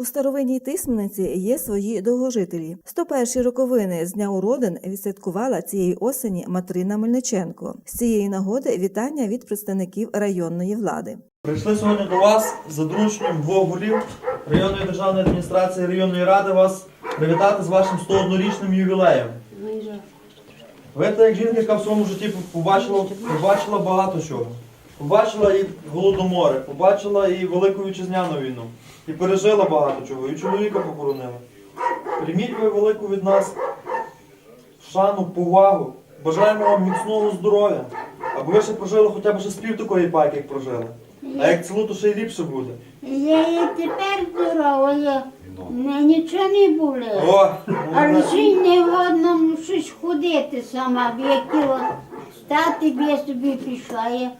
У старовинній тисмениці є свої довгожителі. 101 роковини з дня уродин відсвяткувала цієї осені Матрина Мельниченко. З цієї нагоди вітання від представників районної влади. Прийшли сьогодні до вас за дорученням двох голів районної державної адміністрації районної ради вас привітати з вашим 101-річним ювілеєм. Ви як жінка, яка в своєму житті побачила, побачила багато чого. Побачила і голодомори, побачила і Велику Вітчизняну війну. І пережила багато чого, і чоловіка похоронила. Прийміть ви велику від нас шану, повагу. Бажаємо вам міцного здоров'я. Аби ви ще прожили хоча б ще з пів такої пайки, як прожили. А як цілу, то ще й ліпше буде. Я і тепер здорова, я мене нічого не було. О, Але молодець. й не годно ну, щось ходити сама, б як тіло стати я собі пішла. Я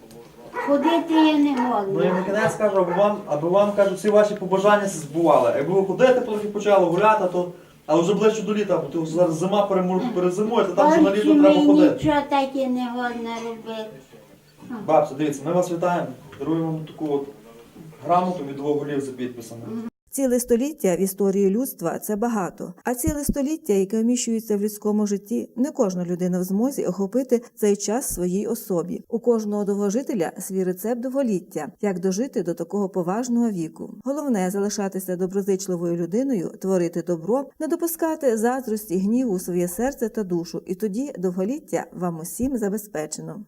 ходити я не Ну я годна. на кінець кажу, аби вам, аби вам кажу, всі ваші побажання збували. Якби ви ходити трохи почали гуляти, то але вже ближче до літа, бо то зараз зима перемор- перезимує, то там вже на літо треба мені ходити. нічого таке не можна робити. Бабця, дивіться, ми вас вітаємо. Даруємо вам таку от грамоту від двох голів за підписами. Ціле століття в історії людства це багато. А ціле століття, яке вміщується в людському житті, не кожна людина в змозі охопити цей час своїй особі. У кожного довгожителя свій рецепт довголіття, як дожити до такого поважного віку. Головне залишатися доброзичливою людиною, творити добро, не допускати заздрості, гніву у своє серце та душу, і тоді довголіття вам усім забезпечено.